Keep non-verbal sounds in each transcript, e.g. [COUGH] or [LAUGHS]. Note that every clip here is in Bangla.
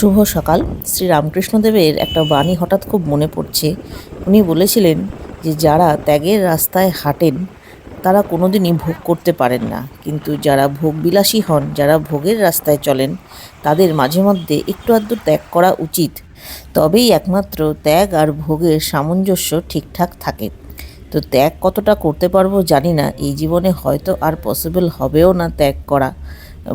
শুভ সকাল। শ্রী রামকৃষ্ণদেবের একটা বাণী হঠাৎ খুব মনে পড়ছে। উনি বলেছিলেন যে, যারা ত্যাগের রাস্তায় হাঁটেন, তারা কোনোদিনই ভোগ করতে পারেন না। কিন্তু যারা ভোগবিলাসী হন, যারা ভোগের রাস্তায় চলেন, তাদের মাঝে মধ্যে একটু আধটু ত্যাগ করা উচিত। তবেই একমাত্র ত্যাগ আর ভোগের সামঞ্জস্য ঠিকঠাক থাকে। তো ত্যাগ কতটা করতে পারব জানি না। এই জীবনে হয়তো আর পসিবল হবেও না ত্যাগ করা।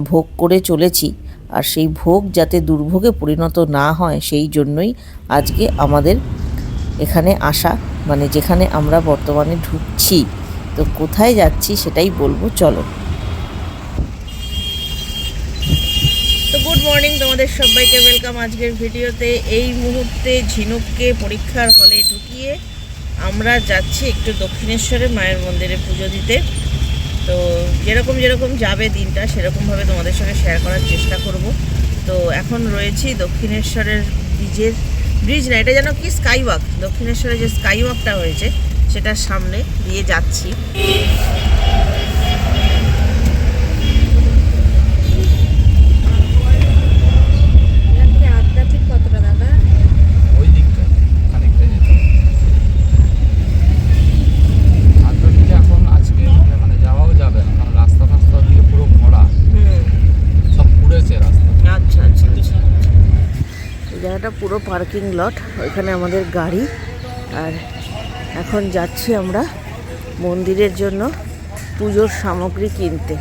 ভোগ করে চলেছি। আর সেই ভোগ যাতে দুর্ভোগে পরিণত না হয়, সেই জন্যই আজকে আমাদের এখানে আসা। মানে যেখানে আমরা বর্তমানে ঢুকছি। তো কোথায় যাচ্ছি সেটাই বলব, চলো। তো গুড মর্নিং তোমাদের সবাইকে, ওয়েলকাম আজকের ভিডিওতে। এই মুহূর্তে ঝিনুককে পরীক্ষার হলে ঢুকিয়ে আমরা যাচ্ছি একটু দক্ষিণেশ্বরে মায়ের মন্দিরে পুজো দিতে। তো যেরকম যেরকম যাবে দিনটা, সেরকমভাবে তোমাদের সঙ্গে শেয়ার করার চেষ্টা করব। তো এখন রয়েছি দক্ষিণেশ্বরের ব্রিজের ব্রিজ না, এটা যেন কি স্কাই ওয়াক দক্ষিণেশ্বরে যে স্কাই ওয়াকটা হয়েছে, সেটার সামনে দিয়ে যাচ্ছি এখান থেকে আদ্যাপীঠ কতটা দাদা ওই দিকটা খানিকটা যেতে হবে। আদ্যাপীঠে এখন আজকে মানে যাওয়াও যাবে না কারণ রাস্তা ফাস্তা দিয়ে পুরো ভরা হুম সব পুড়েছে রাস্তা আচ্ছা আচ্ছা আচ্ছা এই জায়গাটা পুরো পার্কিং লট ওইখানে আমাদের গাড়ি। আর এখন যাচ্ছি আমরা মন্দিরের জন্য পুজোর সামগ্রী কিনতে।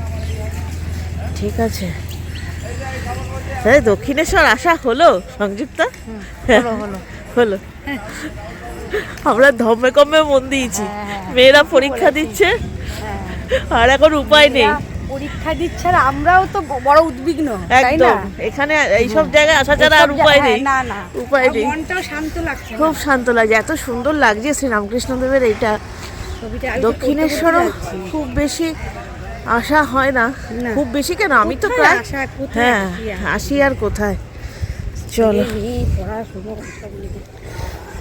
ঠিক আছে? হ্যাঁ দক্ষিণেশ্বর আসা হলো সংযুক্তা? [LAUGHS] হলো আমরা ধমে কমে মন দিয়েছি। মেয়েরা পরীক্ষা দিচ্ছে। আর এখন উপায় নেই। পরীক্ষা দিচ্ছে আর আমরাও তো বড় উদ্বিগ্ন তাই না? এখানে এইসব জায়গায় আসা ছাড়া আর উপায় নেই। না না। উপায় নেই। মনটাও শান্ত লাগছে খুব শান্ত লাগছে এত সুন্দর লাগছে শ্রী রামকৃষ্ণদেবের এইটা দক্ষিণেশ্বরও। খুব বেশি আসা হয় না। খুব বেশি কেন? আমি তো প্রায় হ্যাঁ আসি আর? কোথায়? চলো।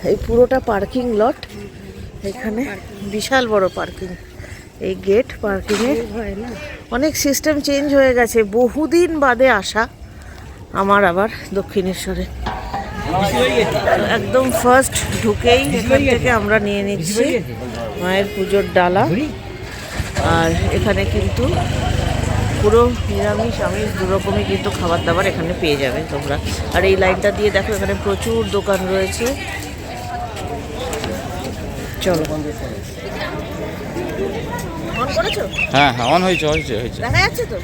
এই পুরোটা পার্কিং লট। এখানে বিশাল বড় পার্কিং। এই গেট হয় না অনেক সিস্টেম চেঞ্জ হয়ে গেছে, বহুদিন বাদে আসা আমার আবার দক্ষিণেশ্বরে। একদম ফার্স্ট ঢুকেই এখান থেকে আমরা নিয়ে নিচ্ছি মায়ের পুজোর ডালা। আর এখানে কিন্তু পুরো নিরামিষ, আমিষ, দু রকমই কিন্তু খাবার দাবার এখানে পেয়ে যাবে তোমরা। আর এই লাইনটা দিয়ে দেখো, এখানে প্রচুর দোকান রয়েছে। চলো। অন করেছ? হ্যাঁ হ্যাঁ অন হয়েছে হয়েছে হয়েছে। দেখা যাচ্ছে তো?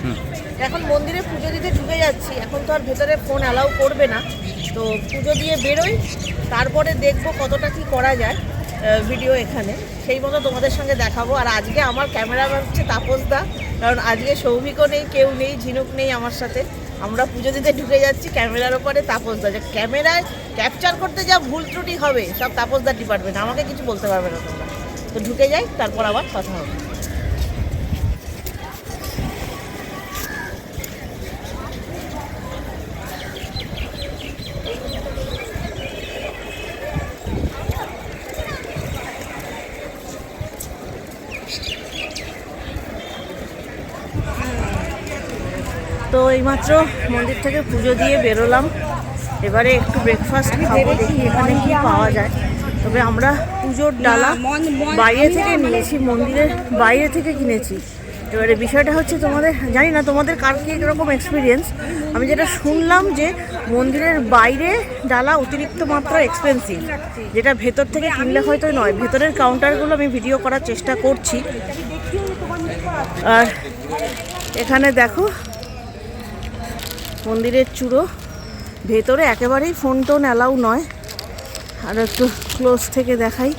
এখন মন্দিরে পুজো দিতে ঢুকে যাচ্ছি। এখন তো আর ভেতরে ফোন অ্যালাউ করবে না। তো পুজো দিয়ে বেরোই তারপরে দেখব কতটা কি করা যায় ভিডিও এখানে। সেই মতো তোমাদের সঙ্গে দেখাবো। আর আজকে আমার ক্যামেরাম্যান হচ্ছে তাপস দা। কারণ আজকে সৌভিকও নেই কেউ নেই ঝিনুক নেই আমার সাথে। আমরা পুজো দিতে ঢুকে যাচ্ছি ক্যামেরার ওপরে তাপস দা। যে ক্যামেরায় ক্যাপচার করতে যা ভুল ত্রুটি হবে সব তাপস দার ডিপার্টমেন্ট আমাকে কিছু বলতে পারবে না তোমরা। তো ঢুকে যাই তারপর আবার কথা হবে। এইমাত্র মন্দির থেকে পুজো দিয়ে বেরোলাম। এবারে একটু ব্রেকফাস্ট খাব দেখি এখানে কি পাওয়া যায়। তবে আমরা পুজোর ডালা বাইরে থেকে নিয়েছি মন্দিরের বাইরে থেকে কিনেছি। এবারে বিষয়টা হচ্ছে তোমাদের জানি না তোমাদের কার কি এরকম এক্সপিরিয়েন্স আমি যেটা শুনলাম যে মন্দিরের বাইরে ডালা অতিরিক্ত মাত্রা এক্সপেন্সিভ যেটা ভেতর থেকে কিনলে হয়তো নয় ভেতরের কাউন্টারগুলো আমি ভিডিও করার চেষ্টা করছি। আর এখানে দেখো মন্দিরের চূড়ো। ভেতরে একেবারেই ফোন টোন অ্যালাউ নয়। আর একটু ক্লোজ থেকে দেখাই।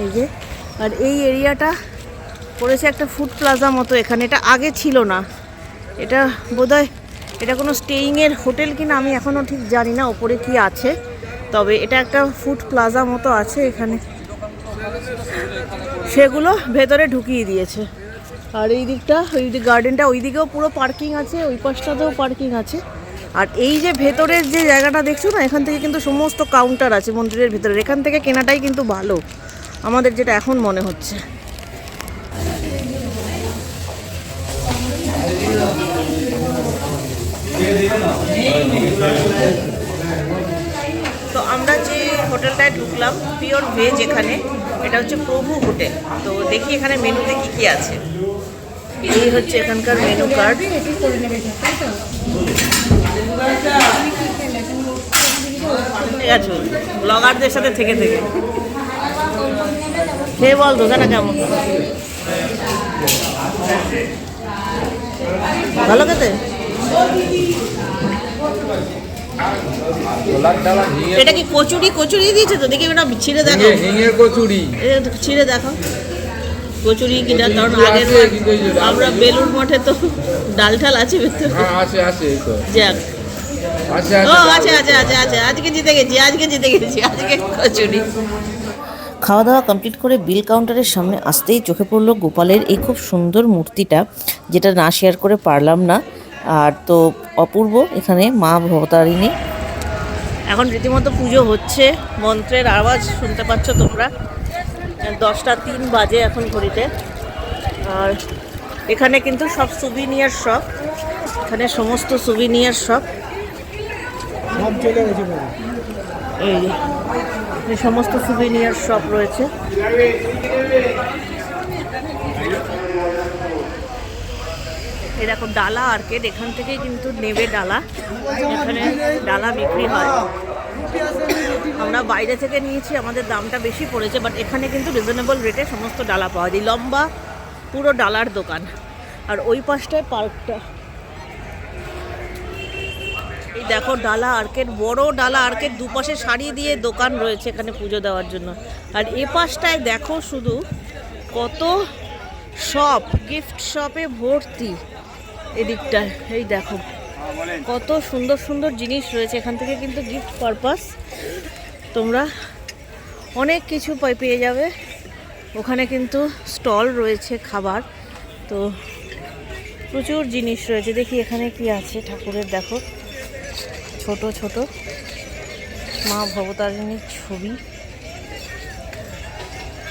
এই যে, আর এই এরিয়াটা করেছে একটা ফুড প্লাজা মতো এখানে। এটা আগে ছিল না। এটা বোধহয়, এটা কোনো স্টেইংয়ের হোটেল কিনা আমি এখনও ঠিক জানি না, ওপরে কি আছে। তবে এটা একটা ফুড প্লাজা মতো আছে এখানে। সেগুলো ভেতরে ঢুকিয়ে দিয়েছে। আর এই দিকটা ওই দিক গার্ডেনটা ওই দিকেও পুরো পার্কিং আছে, ওই পাশটাতেও পার্কিং আছে। আর এই যে ভেতরের যে জায়গাটা দেখছ না, এখান থেকে কিন্তু সমস্ত কাউন্টার আছে মন্দিরের ভেতরে এখান থেকে কেনাটাই কিন্তু ভালো, আমাদের যেটা এখন মনে হচ্ছে। তো আমরা যে হোটেলটায় ঢুকলাম পিওর ভেজ এখানে, এটা হচ্ছে প্রভু হোটেল। তো দেখি এখানে মেনুতে কি কি আছে। এই হচ্ছে এখানকার মেনু কার্ড আছে ব্লগারদের সাথে থেকে থেকে। খেয়ে বল দোকানটা কেমন? ভালো খেতে? এটা কি কচুরি? কচুরি দিয়েছে তো? দেখি ওটা ছিঁড়ে দেখো কচুরি। ছিঁড়ে দেখো কচুরি কিনা কারণ আগের ডাল? আমরা। বেলুর মঠে তো ডাল ঠাল আছে ভেতরে। হ্যাঁ আছে আছে তো। যাক। আছে ও আছে আছে। আছে আছে আছে আজকে জিতে গেছি আজকে জিতে গেছি আজকে কচুরি। খাওয়া দাওয়া কমপ্লিট করে বিল কাউন্টারের সামনে আসতেই চোখে পড়ল গোপালের এই খুব সুন্দর মূর্তিটা যেটা না শেয়ার করে পারলাম না। আর তো অপূর্ব এখানে মা ভবতারিণী। এখন রীতিমতো পুজো হচ্ছে মন্ত্রের আওয়াজ শুনতে পাচ্ছ তোমরা। দশটা তিন বাজে এখন ঘড়িতে। আর এখানে কিন্তু সব সুবিনিয়ার শপ এখানে সমস্ত সুবিনিয়ার শপ এই সমস্ত সুবিনিয়ার শপ রয়েছে। এই দেখো ডালা আর্কেড এখান থেকেই কিন্তু নেবে ডালা। এখানে ডালা বিক্রি হয়। বাইরে থেকে নিয়েছি, আমাদের দামটা বেশি পড়েছে বাট এখানে কিন্তু রিজনেবল রেটে সমস্ত ডালা পাওয়া যায়। লম্বা, পুরো ডালার দোকান। আর ওই পাশটায় পার্কটা। এই দেখো ডালা আর্কেড, বড় ডালা আর্কেড, দুপাশে শাড়ি দিয়ে দোকান রয়েছে এখানে পুজো দেওয়ার জন্য। আর এ পাশটায় দেখো শুধু কত শপ গিফট শপে ভর্তি এদিকটায়। এই দেখো, কত সুন্দর সুন্দর জিনিস রয়েছে। এখান থেকে কিন্তু গিফট পারপাস তোমরা অনেক কিছু পেয়ে যাবে। ওখানে কিন্তু স্টল রয়েছে খাবার। তো প্রচুর জিনিস রয়েছে। দেখি এখানে কি আছে ঠাকুরের। দেখো, ছোট ছোট। মা ভবতারিণীর ছবি।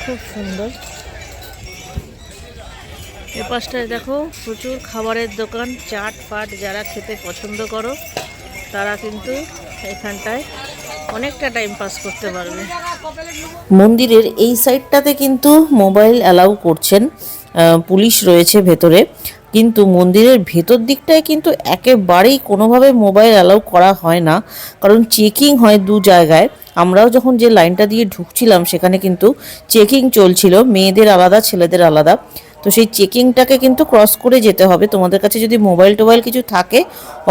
খুব সুন্দর। এ পাশটায় দেখো, প্রচুর খাবারের দোকান। চাট ফাট যারা খেতে পছন্দ করো, তারা কিন্তু এখানটায় অনেকটা টাইম পাস করতে পারবে। মন্দিরের এই সাইডটাতে কিন্তু মোবাইল অ্যালাউ করছেন পুলিশ রয়েছে ভেতরে। কিন্তু মন্দিরের ভেতর দিকটায় কিন্তু একেবারেই কোনোভাবে মোবাইল অ্যালাউ করা হয় না। কারণ চেকিং হয় দু জায়গায়। আমরাও যখন যে লাইনটা দিয়ে ঢুকছিলাম, সেখানে কিন্তু চেকিং চলছিল। মেয়েদের আলাদা, ছেলেদের আলাদা। তো সেই চেকিংটাকে কিন্তু ক্রস করে যেতে হবে। তোমাদের কাছে যদি মোবাইল টোবাইল কিছু থাকে,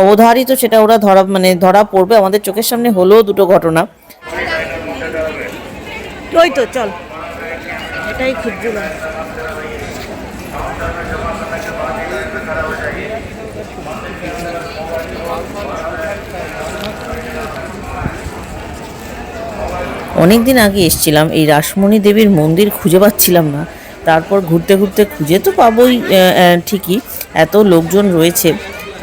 অবধারিত সেটা ওরা ধরা মানে ধরা পড়বে। আমাদের চোখের সামনে হলো দুটো ঘটনা। ওই তো, চল। এটাই খুঁজছিলাম অনেক দিন আগে এসেছিলাম এই রাসমণি দেবীর মন্দির খুঁজে পাচ্ছিলাম না তারপর ঘুরতে ঘুরতে খুঁজে তো পাবোই ঠিকই। এত লোকজন রয়েছে।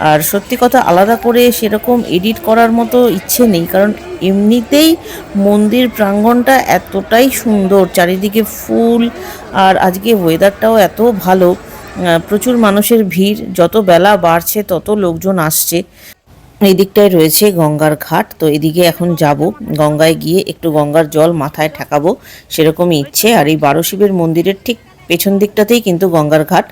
আর সত্যি কথা আলাদা করে সেরকম এডিট করার মতো ইচ্ছে নেই, কারণ এমনিতেই মন্দির প্রাঙ্গণটা এতটাই সুন্দর, চারিদিকে ফুল, আর আজকে ওয়েদারটাও এত ভালো প্রচুর মানুষের ভিড়, যত বেলা বাড়ছে তত লোকজন আসছে। এই দিকটায় রয়েছে গঙ্গার ঘাট, তো এদিকে এখন যাব, গঙ্গায় গিয়ে একটু গঙ্গার জল মাথায় ঠেকাবো, সেরকমই ইচ্ছে। আর এই বারো শিবের মন্দিরের ঠিক পেছন দিকটাতেই কিন্তু গঙ্গার ঘাট।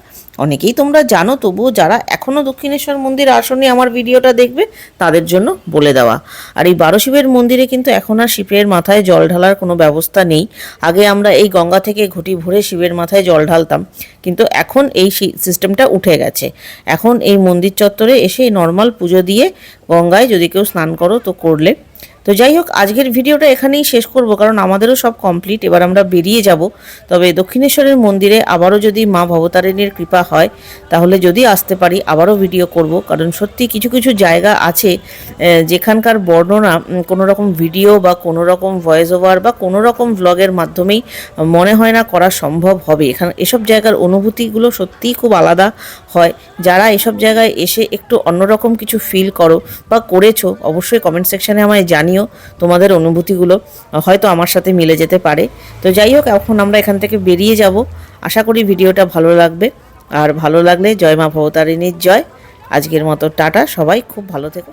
অনেকেই তোমরা জানো, তবুও যারা এখনও দক্ষিণেশ্বর মন্দির আসনে আমার ভিডিওটা দেখবে, তাদের জন্য বলে দেওয়া। আর এই বারো শিবের মন্দিরে কিন্তু এখন আর শিবের মাথায় জল ঢালার কোনো ব্যবস্থা নেই। আগে আমরা এই গঙ্গা থেকে ঘটি ভরে শিবের মাথায় জল ঢালতাম, কিন্তু এখন এই সিস্টেমটা উঠে গেছে। এখন এই মন্দির চত্বরে এসে নর্মাল পুজো দিয়ে গঙ্গায় যদি কেউ স্নান করো তো করলে। তো যাই হোক, আজকের ভিডিওটা এখানেই শেষ করব, কারণ আমাদেরও সব কমপ্লিট এবার আমরা বেরিয়ে যাব। তবে দক্ষিণেশ্বরের মন্দিরে আবারও যদি মা ভবতারিণীর কৃপা হয়, তাহলে যদি আসতে পারি, আবারও ভিডিও করব। কারণ সত্যি কিছু কিছু জায়গা আছে যেখানকার বর্ণনা কোনো রকম ভিডিও বা কোনো রকম ভয়েস ওভার বা কোনো রকম ভ্লগের মাধ্যমেই মনে হয় না করা সম্ভব হবে। এখানে, এসব জায়গার অনুভূতিগুলো সত্যিই খুব আলাদা হয়। যারা এসব জায়গায় এসে একটু অন্যরকম কিছু ফিল করো বা করেছ, অবশ্যই কমেন্ট সেকশানে আমায় জানিও। তোমাদের অনুভূতিগুলো হয়তো আমার সাথে মিলে যেতে পারে। তো যাই হোক, এখন আমরা এখান থেকে বেরিয়ে যাব। আশা করি ভিডিওটা ভালো লাগবে। আর ভালো লাগলে জয় মা ভবতারিণীর জয়। আজকের মতো টাটা, সবাই খুব ভালো থেকো।